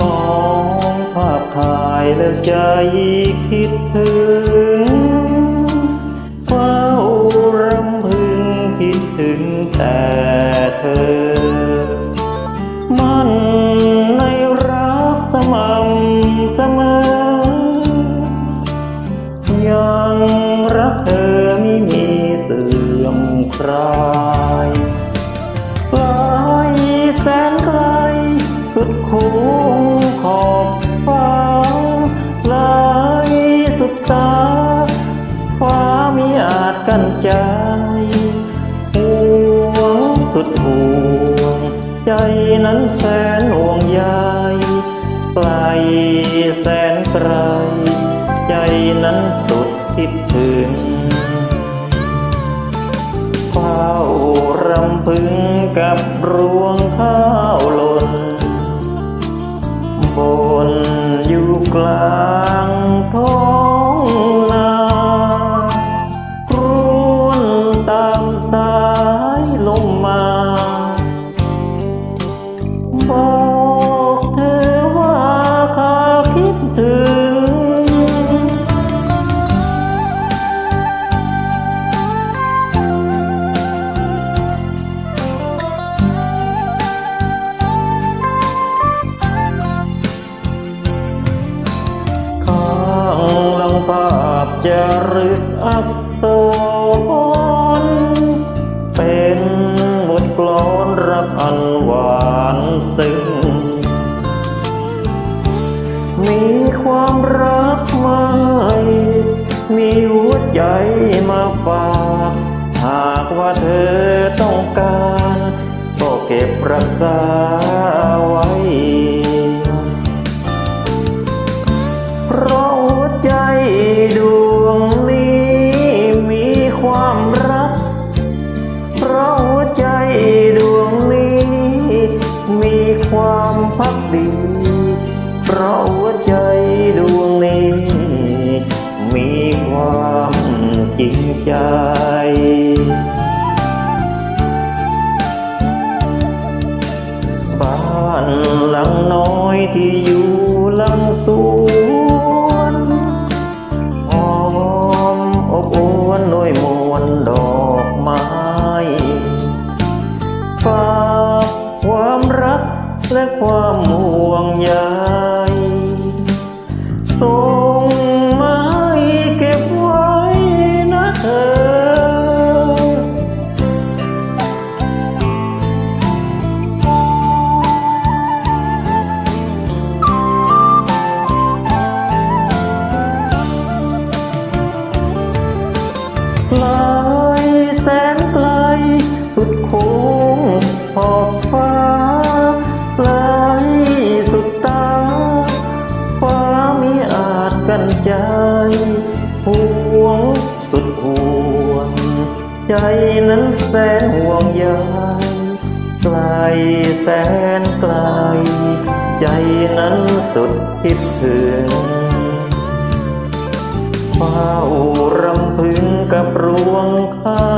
มองภาพถ่ายแล้วใจคิดถึงเฝ้ารำพึงคิดถึงแต่เธอ สุดห่วง ใจนั้นแสนห่วงใยไกลแสนไกล ใจนั้นสุดคิดถึงเฝ้ารำพึงกับรวงข้าวหล่นบนอยู่กลาง จะรึกอักษรเป็นบทกลอนรักอันหวานซึ้งมีความรักใหม่มีหัวใจมาฝากหากว่าเธอต้องการ ก็เก็บรักษาไว้ จริงใจบ้านหลังน้อยที่อยู่หลังสวนหอมอบอวนด้วยมวลดอกไม้ฝากความรักและความห่วงใย ใจห่วงสุดห่วง ใจนั้นแสนห่วงใยไกลแสนไกล ใจนั้นสุดคิดถึงเฝ้ารำพึงกับรวงข้าวหล่นบนอยู่กลา